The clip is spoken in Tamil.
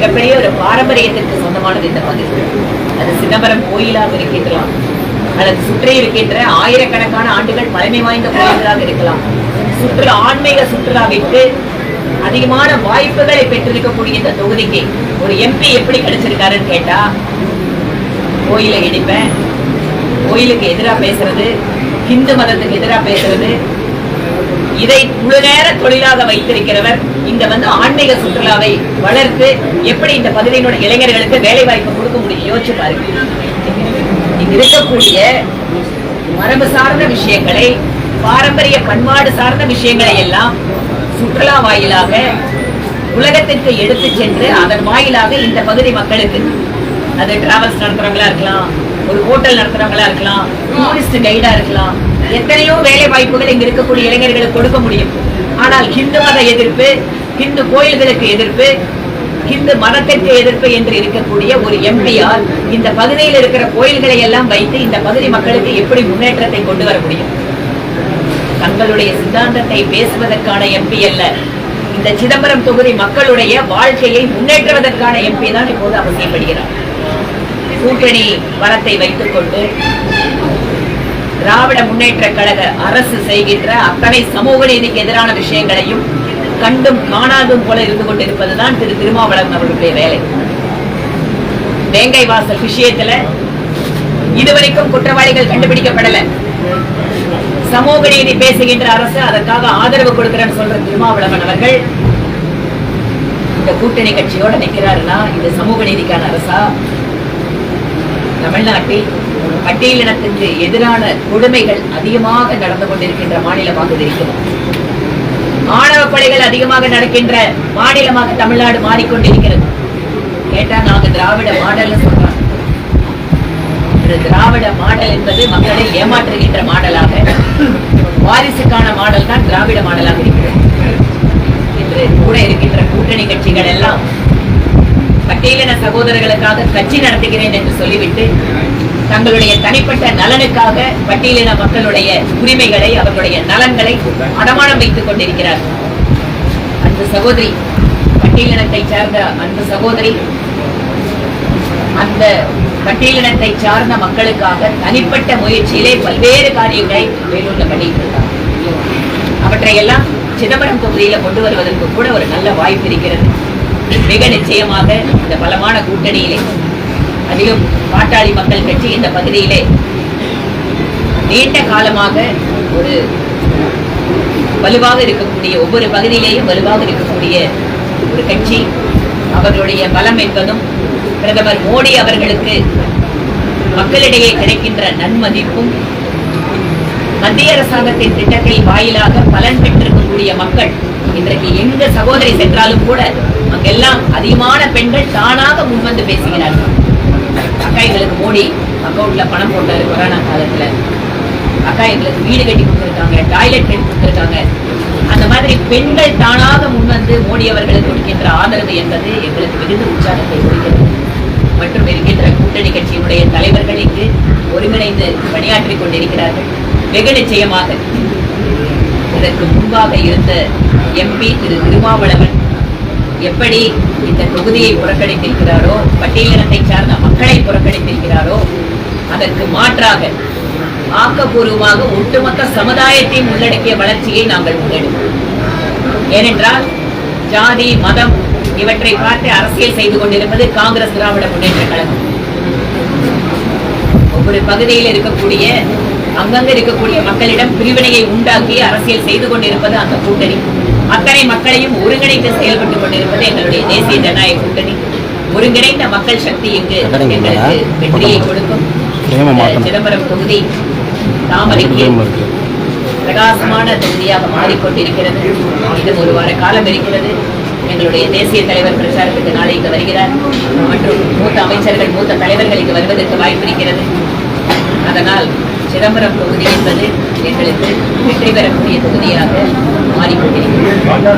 மிகப்பெரிய ஒரு பாரம்பரியத்திற்கு சொந்தமானது இந்த பகுதி. அது சிதம்பரம் கோயிலாக இருக்கின்றலாம் அல்லது சுற்றி இருக்கின்ற ஆயிரக்கணக்கான ஆண்டுகள் பழமை வாய்ந்த கோயில்களாக இருக்கலாம். சுற்றுலா ஆன்மீக சுற்றுலாவிற்கு அதிகமான வாய்ப்புகளை பெற்றிருக்கக்கூடிய இந்த தொகுதிக்கு ஒரு எம்பி எப்படி கிடைச்சிருக்காருன்னு கேட்டா கோயிலை இடிப்பேன் கோயிலுக்கு எதிராக பேசுறது ஹிந்து மதத்துக்கு எதிராக பேசுறது இதை முழு நேர தொழிலாக வைத்திருக்கிறவர் இந்த வந்து ஆன்மீக சுற்றுலாவை வளர்த்து எப்படி இந்த பகுதியினுடைய இளைஞர்களுக்கு வேலை வாய்ப்பு கொடுக்க முடியும்? யோசிச்சு பாருங்க. இங்க இருக்கக்கூடிய மரபு சார்ந்த விஷயங்களை பாரம்பரிய பண்பாடு சார்ந்த விஷயங்களை எல்லாம் சுற்றுலா வாயிலாக உலகத்திற்கு எடுத்து சென்று அதன் வாயிலாக இந்த பகுதி மக்களுக்கு அது டிராவல்ஸ் நடத்துறவங்களா இருக்கலாம் ஒரு ஹோட்டல் நடத்துறவங்களா இருக்கலாம் டூரிஸ்ட் கைடா இருக்கலாம் எத்தனையோ வேலை வாய்ப்புகள் இங்க இருக்கக்கூடிய இளைஞர்களுக்கு கொடுக்க முடியும். ஆனால் ஹிந்து மத எதிர்ப்பு ஹிந்து கோயில்களுக்கு எதிர்ப்பு ஹிந்து மதத்திற்கு எதிர்ப்பு என்று இருக்கக்கூடிய ஒரு எம்பியால் இந்த பகுதியில் இருக்கிற கோயில்களை எல்லாம் வைத்து இந்த பகுதி மக்களுக்கு எப்படி முன்னேற்றத்தை கொண்டு வர முடியும்? தங்களுடைய சித்தாந்தத்தை பேசுவதற்கான எம்பி அல்ல. இந்த சிதம்பரம் தொகுதி மக்களுடைய வாழ்க்கையை முன்னேற்றுவதற்கான எம்பி தான் இப்போது அவசியப்படுகிறார். கூட்டணி வரத்தை வைத்துக் கொண்டு திராவிட முன்னேற்ற கழக அரசு செய்கின்ற அத்தனை சமூக நீதிக்கு எதிரான விஷயங்களையும் கண்டும் காணாதும் போல இருந்து கொண்டிருப்பதுதான் திரு திருமாவளவன் அவர்களுடைய வேலை. வேங்கை வாசல் விஷயத்துல இதுவரைக்கும் குற்றவாளிகள் கண்டுபிடிக்கப்படல. சமூக நீதி பேசுகின்ற அரசு அதற்காக ஆதரவு கொடுக்கிறேன்னு சொல்ற திருமாவளவன் அவர்கள் இந்த கூட்டணி கட்சியோட நிற்கிறாருன்னா இது சமூக நீதிக்கான அரசா? தமிழ்நாட்டில் பட்டியலினத்திற்கு எதிரான கொடுமைகள் அதிகமாக நடந்து கொண்டிருக்கின்ற மாநிலமாக இது இருக்கிறது. ஆணவ கொலைகள் அதிகமாக நடக்கின்ற மாநிலமாக தமிழ்நாடு மாறிக்கொண்டிருக்கிறது. கேட்டா நாங்க திராவிட மாடல் சொல்றாங்க. திராவிட மாடல் என்பது மக்களை ஏமாற்றுகின்ற மாடலாக வாரிசுக்கான மாடல் தான் திராவிட மாடலாக இருக்கிறது. இன்று கூட இருக்கின்ற கூட்டணி கட்சிகள் எல்லாம் பட்டியலின சகோதரர்களுக்காக கட்சி நடத்துகிறேன் என்று சொல்லிவிட்டு தங்களுடைய தனிப்பட்ட நலனுக்காக பட்டியலின மக்களுடைய உரிமைகளை அவர்களுடைய நலன்களை அடமானம் வைத்துக் கொண்டிருக்கிறார்கள் அன்பு சகோதரி பட்டியலினத்தை சார்ந்த அன்பு சகோதரி அந்த பட்டியலினத்தை சார்ந்த மக்களுக்காக தனிப்பட்ட முயற்சியிலே பல்வேறு காரியங்களை வேலூர்ல பண்ணிட்டு இருக்காங்க அவற்றையெல்லாம் சிதம்பரம் தொகுதியில கொண்டு வருவதற்கு கூட ஒரு நல்ல வாய்ப்பு இருக்கிறது. மிக நிச்சயமாக இந்த பலமான கூட்டணியிலே அதிலும் பாட்டாளி மக்கள் கட்சி இந்த பகுதியிலே நீண்ட காலமாக ஒரு வலுவாக இருக்கக்கூடிய ஒவ்வொரு பகுதியிலேயும் வலுவாக இருக்கக்கூடிய ஒரு கட்சி. அவர்களுடைய பலம் என்பதும் பிரதமர் மோடி அவர்களுக்கு மக்களிடையே கிடைக்கின்ற நன்மதிப்பும் மத்திய அரசாங்கத்தின் திட்டத்தில் வாயிலாக பலன் பெற்றிருக்கக்கூடிய மக்கள் இன்றைக்கு எங்க சகோதரி சென்றாலும் கூட அங்கெல்லாம் அதிகமான பெண்கள் தானாக முன்வந்து பேசுகிறார்கள். அக்கா எங்களுக்கு மோடி அக்கௌண்ட்ல பணம் போட்டாரு கொரோனா காலத்துல. அக்கா எங்களுக்கு வீடு கட்டி கொடுத்துருக்காங்க டாய்லெட் கட்டி கொடுத்துருக்காங்க. அந்த மாதிரி பெண்கள் தானாக முன்வந்து மோடி அவர்களுக்கு கொடுக்கின்ற ஆதரவு என்பது எங்களுக்கு மிகுந்த உற்சாகத்தை கொடுக்கிறது மற்றும் இருக்கின்ற கூட்டணி கட்சியினுடைய தலைவர்கள் இங்கு ஒருங்கிணைந்து பணியாற்றிக் கொண்டிருக்கிறார்கள். வெகு நிச்சயமாக இதற்கு முன்பாக இருந்த எம்பி திரு திருமாவளவன் எப்படி இந்த தொகுதியை புறக்கணித்திருக்கிறாரோ பட்டியலினத்தை சார்ந்த மக்களை புறக்கணித்திருக்கிறாரோ அதற்கு மாற்றாக ஆக்கப்பூர்வமாக ஒட்டுமொத்த சமுதாயத்தையும் உள்ளடக்கிய வளர்ச்சியை நாங்கள் முன்னெடுக்கிறோம் ஏனென்றால் ஜாதி மதம் இவற்றை பார்த்து அரசியல் செய்து கொண்டிருப்பது காங்கிரஸ் திராவிட முன்னேற்ற கழகம். ஒவ்வொரு பகுதியில் இருக்கக்கூடிய அங்கங்க இருக்கக்கூடிய மக்களிடம் பிரிவினையை உண்டாக்கி அரசியல் செய்து கொண்டிருப்பது அந்த கூட்டணி. அத்தனை மக்களையும் ஒருங்கிணைத்து செயல்பட்டுக் கொண்டிருப்பது எங்களுடைய தேசிய ஜனநாயக கூட்டணி. ஒருங்கிணைந்த மக்கள் சக்தி இங்கு எங்களுக்கு வெற்றியை கொடுக்கும். சிதம்பரம் தொகுதி தாமரைக்கு பிரகாசமான தொகுதியாக மாறிக்கொண்டிருக்கிறது. இது ஒரு வார காலம் இருக்கிறது. எங்களுடைய தேசிய தலைவர் பிரச்சாரத்துக்கு நாளை இங்கு வருகிறார். மற்றும் மூத்த அமைச்சர்கள் மூத்த தலைவர்கள் இங்கு வருவதற்கு வாய்ப்பு இருக்கிறது. அதனால் சிதம்பரம் தொகுதி என்பது எங்களுக்கு வெற்றி பெறக்கூடிய தொகுதியாக மாறிக்கொண்டிருக்கிறது.